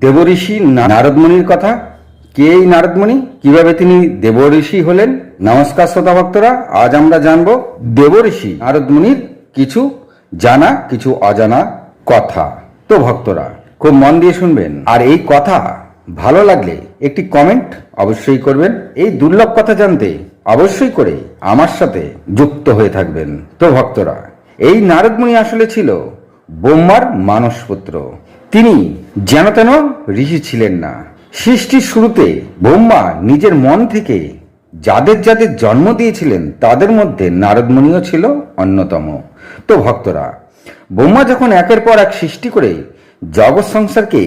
দেবঋষি না- নারদমুনির কথা? কে এই নারদমণি? কীভাবে তিনি দেবঋষি হলেন? নমস্কার শ্রোতা ভক্তরা, আজ আমরা জানব দেবঋষি নারদমণির কিছু জানা, কিছু অজানা কথা। তো ভক্তরা, খুব মন দিয়ে শুনবেন। আর এই কথা ভালো লাগলে একটি কমেন্ট অবশ্যই করবেন। এই দুর্লভ কথা জানতে অবশ্যই করে আমার সাথে যুক্ত হয়ে থাকবেন। তো ভক্তরা, এই নারদমুনি আসলে ছিল ব্রহ্মার মানসপুত্র। তিনি যেন তেন ঋষি ছিলেন না। সৃষ্টির শুরুতে ব্রহ্মা নিজের মন থেকে যাদের যাদের জন্ম দিয়েছিলেন, তাদের মধ্যে নারদমণিও ছিল অন্যতম। তো ভক্তরা, ব্রহ্মা যখন একের পর এক সৃষ্টি করে জগৎ সংসারকে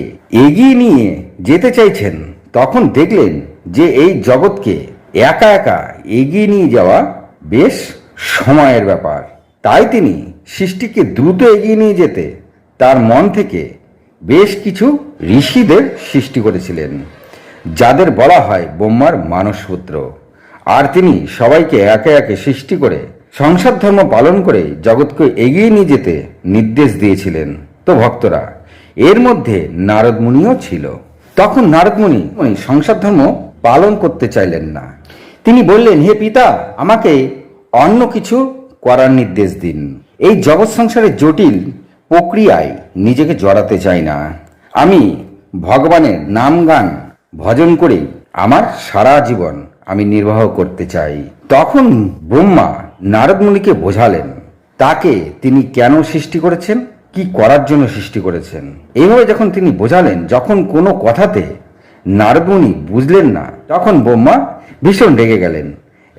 এগিয়ে নিয়ে যেতে চাইছেন, তখন দেখলেন যে এই জগৎকে একা একা এগিয়ে নিয়ে যাওয়া বেশ সময়ের ব্যাপার। তাই তিনি সৃষ্টিকে দ্রুত এগিয়ে নিয়ে যেতে তার মন থেকে বেশ কিছু ঋষিদের সৃষ্টি করেছিলেন, যাদের বলা হয় ব্রহ্মার মানসপুত্র। আর তিনি সবাইকে একে একে সৃষ্টি করে, সংসার ধর্ম পালন করে জগৎকে এগিয়ে নিয়ে যেতে নির্দেশ দিয়েছিলেন। তো ভক্তরা, এর মধ্যে নারদ মুনিও ছিল। তখন নারদ মুনি উনি সংসার ধর্ম পালন করতে চাইলেন না। তিনি বললেন, হে পিতা, আমাকে অন্য কিছু করার নির্দেশ দিন। এই জগৎ সংসারের জটিল প্রক্রিয়ায় নিজেকে জড়াতে চাই না। আমি ভগবানের নাম গান ভজন করে আমার সারা জীবন আমি নির্বাহ করতে চাই। তখন ব্রহ্মা নারদ মুনিকে বোঝালেন, তাকে তিনি কেন সৃষ্টি করেছেন? কি করার জন্য সৃষ্টি করেছেন? এইভাবে যখন তিনি বোঝালেন, যখন কোনো কথাতে নারদমুনি বুঝলেন না, তখন ব্রহ্মা ভীষণ রেগে গেলেন।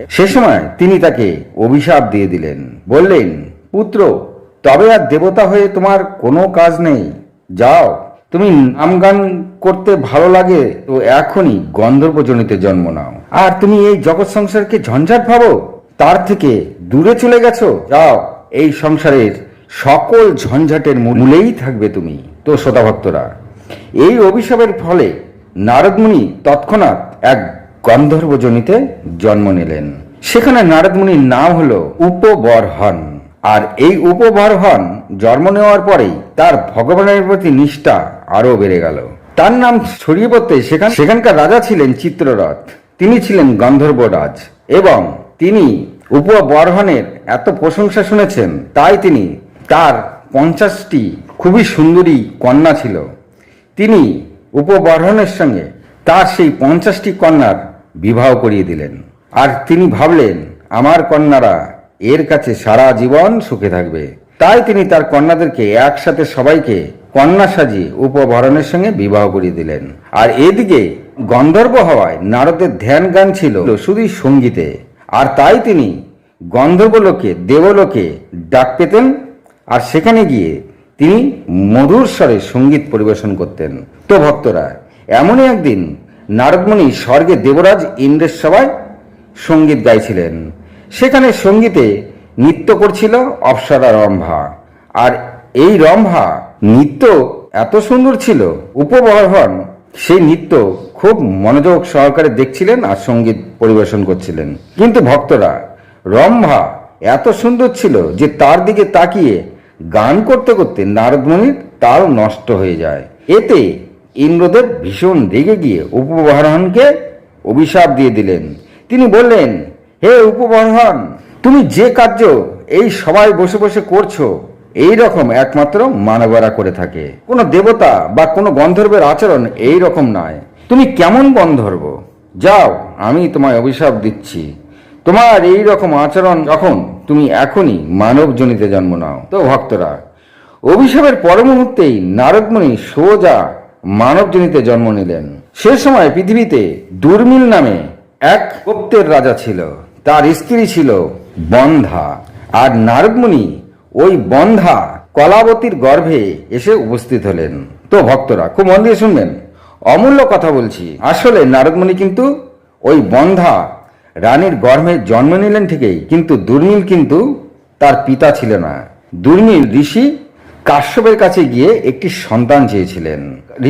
সে সময় তিনি তাকে অভিশাপ দিয়ে দিলেন। বললেন, পুত্র তবে আর দেবতা হয়ে তোমার কোনো কাজ নেই। যাও। তুমি নাম গান করতে ভালো লাগে, তো এখনই গন্ধর্বজনিতে জন্ম নাও। আর তুমি এই জগৎ সংসারকে ঝঞ্ঝাট ভাবো? তার থেকে দূরে চলে গেছো? যাও, এই সংসারের সকল ঝঞ্ঝাটের মূলেই থাকবে তুমি। তো শ্রোতাভক্তরা, এই অভিশাপের ফলে নারদমুনি তৎক্ষণাৎ এক গন্ধর্বজনিতে জন্ম নিলেন। সেখানে নারদমুনির নাম হলো উপবরহন। আর এই উপবরহন জন্ম নেওয়ার পরেই তার ভগবানের প্রতি নিষ্ঠা আরও বেড়ে গেল। তার নাম ছড়িয়ে পড়তে সেখান সেখানকার রাজা ছিলেন চিত্ররথ। তিনি ছিলেন গন্ধর্বরাজ এবং তিনি উপবরহনের এত প্রশংসা শুনেছেন, তাই তিনি তার পঞ্চাশটি খুবই সুন্দরী কন্যা ছিল। তিনি উপবরহনের সঙ্গে তার সেই পঞ্চাশটি কন্যার বিবাহ করিয়ে দিলেন। আর তিনি ভাবলেন, আমার কন্যারা এর কাছে সারা জীবন সুখে থাকবে। তাই তিনি তার কন্যাদেরকে একসাথে সবাইকে কন্যা সাজিয়ে উপবরণের সঙ্গে বিবাহ করিয়ে দিলেন। আর এদিকে গন্ধর্ব হওয়ায় নারদের ধ্যান গান ছিল শুধুই সঙ্গীতে। আর তাই তিনি গন্ধর্বলোকে, দেবলোকে ডাক পেতেন। আর সেখানে গিয়ে তিনি মধুর স্বরে সংগীত পরিবেশন করতেন। তো ভক্তরা, এমনই একদিন নারদমণি স্বর্গে দেবরাজ ইন্দ্রের সভায় সংগীত গাইছিলেন। সেখানে সঙ্গীতে নৃত্য করছিল অপ্সরা রম্ভা। আর এই রম্ভা নৃত্য এত সুন্দর ছিল উপবর্ধন সেই নৃত্য খুব মনোযোগ সহকারে দেখছিলেন আর সংগীত পরিবেশন করছিলেন। কিন্তু ভক্তরা, রম্ভা এত সুন্দর ছিল যে তার দিকে তাকিয়ে গান করতে করতে নারদমণির তাল নষ্ট হয়ে যায়। এতে ইন্দ্রদেব ভীষণ রেগে গিয়ে উপবরহনকে অভিশাপ দিয়ে দিলেন। তিনি বললেন হে উপবরহন, তুমি যে কার্য এই সবাই বসে বসে করছ, এই রকম একমাত্র মানবরা করে থাকে। কোনো দেবতা বা কোনো গন্ধর্বের আচরণ এই রকম নয়। তুমি কেমন গন্ধর্ব? যাও, আমি তোমায় অভিশাপ দিচ্ছি। তোমার এই রকম আচরণ যখন তুমি এখনই মানব জনিতে জন্ম নাও। তো ভক্তরা, অভিশাপের পর মুহূর্তেই নারদমণি সোজা মানব জনিতে জন্ম নিলেন। সে সময় পৃথিবীতে দুর্মিল নামে এক গুপ্তের রাজা ছিল। তার স্ত্রী ছিল বন্ধা। আর নারদমণি ওই বন্ধা কলাবতীর গর্ভে এসে উপস্থিত হলেন। তো ভক্তরা, খুব মন দিয়ে শুনবেন। অমূল্য কথা বলছি। আসলে নারদমণি কিন্তু ওই বন্ধা রানীর গর্ভে জন্ম নিলেন ঠিকই, কিন্তু দুর্মিল কিন্তু তার পিতা ছিল না। দুর্মিল ঋষি কাশ্যপের কাছে গিয়ে একটি সন্তান চেয়েছিলেন।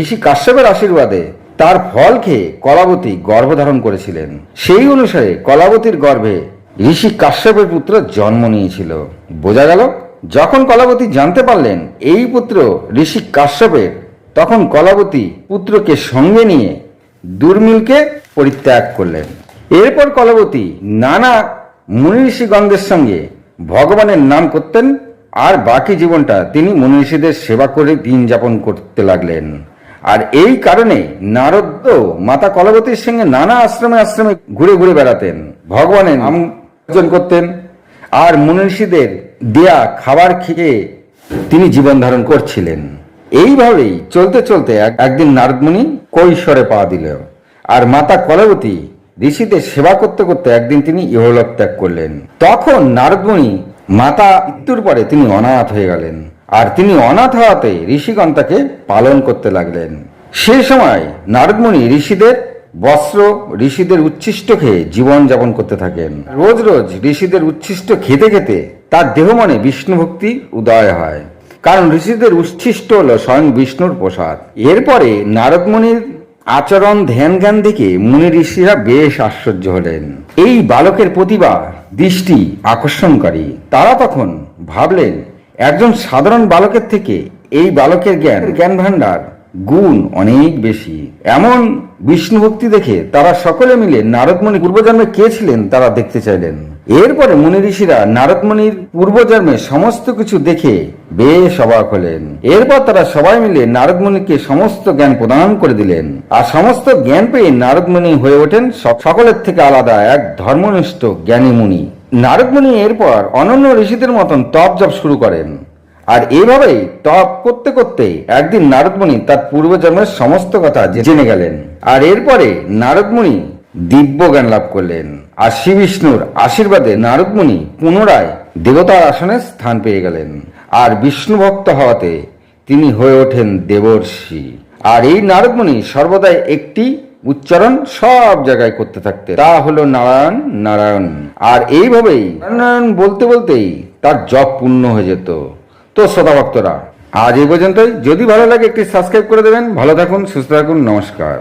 ঋষি কাশ্যপের আশীর্বাদে তার ফল খেয়ে কলাবতী গর্ভধারণ করেছিলেন। সেই অনুসারে কলাবতীর গর্ভে ঋষি কাশ্যপের পুত্র জন্ম নিয়েছিল। বোঝা গেল, যখন কলাবতী জানতে পারলেন এই পুত্র ঋষি কাশ্যপের, তখন কলাবতী পুত্রকে সঙ্গে নিয়ে দুর্মিলকে পরিত্যাগ করলেন। এরপর কলাবতী নানা মুনি সঙ্গে ভগবানের নাম করতেন আর বাকি জীবনটা তিনি মুনি ঋষিদের সেবা করে দিন যাপন করতে লাগলেন। আর এই কারণে নারদ মাতা কলাবতীর সঙ্গে নানা আশ্রমে আশ্রমে ঘুরে ঘুরে বেড়াতেন, ভগবানের নাম অর্জন করতেন আর মুনি ঋষিদের দেয়া খাবার খেয়ে তিনি জীবন ধারণ করছিলেন। এইভাবেই চলতে চলতে এক- একদিন নারদমণি কৈশোরে পা দিল আর মাতা কলাবতী ঋষিদের সেবা করতে করতে একদিন তিনি ইহলোক ত্যাগ করলেন। তখন নারদমণি মাতা মৃত্যুর পরে তিনি অনাথ হয়ে গেলেন। আর তিনি অনাথ হওয়াতে ঋষিগণ তাকে পালন করতে লাগলেন। সে সময় নারদমণি ঋষিদের বস্ত্র ঋষিদের উচ্ছিষ্ট খেয়ে জীবন যাপন করতে থাকেন। রোজ রোজ ঋষিদের উচ্ছিষ্ট খেতে খেতে তার দেহ মনে বিষ্ণু ভক্তি উদয় হয়। কারণ ঋষিদের উচ্ছিষ্ট হল স্বয়ং বিষ্ণুর প্রসাদ। এরপরে নারদমণির আচরণ, ধ্যান জ্ঞান দেখে মুনি ঋষিরা বেশ আশ্চর্য হলেন। এই বালকের প্রতিভা, দৃষ্টি আকর্ষণকারী। তারা তখন ভাবলেন একজন সাধারণ বালকের থেকে এই বালকের জ্ঞান জ্ঞান ভাণ্ডার, গুণ অনেক বেশি। এমন বিষ্ণু ভক্তি দেখে তারা সকলে মিলে নারদমণি পূর্বজন্মে কে ছিলেন তারা দেখতে চাইলেন। এরপরে মুনি ঋষিরা নারদমণির পূর্বজন্মে সমস্ত কিছু দেখে বেশ অবাক হলেন। এরপর তারা সবাই মিলে নারদমণিকে সমস্ত জ্ঞান প্রদান করে দিলেন। আর সমস্ত জ্ঞান পেয়ে নারদমণি হয়ে ওঠেন সক- সকলের থেকে আলাদা এক ধর্মনিষ্ঠ জ্ঞানী মুনি। নারদমণি এরপর অনন্য ঋষিদের মতন তপ জপ শুরু করেন। আর এইভাবেই তপ করতে করতে একদিন নারদমণি তার পূর্বজন্মের সমস্ত কথা জেনে গেলেন। আর এরপরে নারদমণি দিব্য জ্ঞান লাভ করলেন। আর শ্রী বিষ্ণুর আশীর্বাদে নারদমণি পুনরায় দেবতার আসনে স্থান পেয়ে গেলেন। আর বিষ্ণু ভক্ত হওয়াতে তিনি হয়ে ওঠেন দেবর্ষি। আর এই নারদমণি সর্বদাই একটি উচ্চারণ সব জায়গায় করতে থাকতে তা হলো নারায়ণ নারায়ণ। আর এইভাবেই নারায়ণ বলতে বলতেই তার জপ পূর্ণ হয়ে যেত। তো শ্রোতা ভক্তরা, আজ এই পর্যন্তই। যদি ভালো লাগে একটি সাবস্ক্রাইব করে দেবেন। ভালো থাকুন, সুস্থ থাকুন, নমস্কার।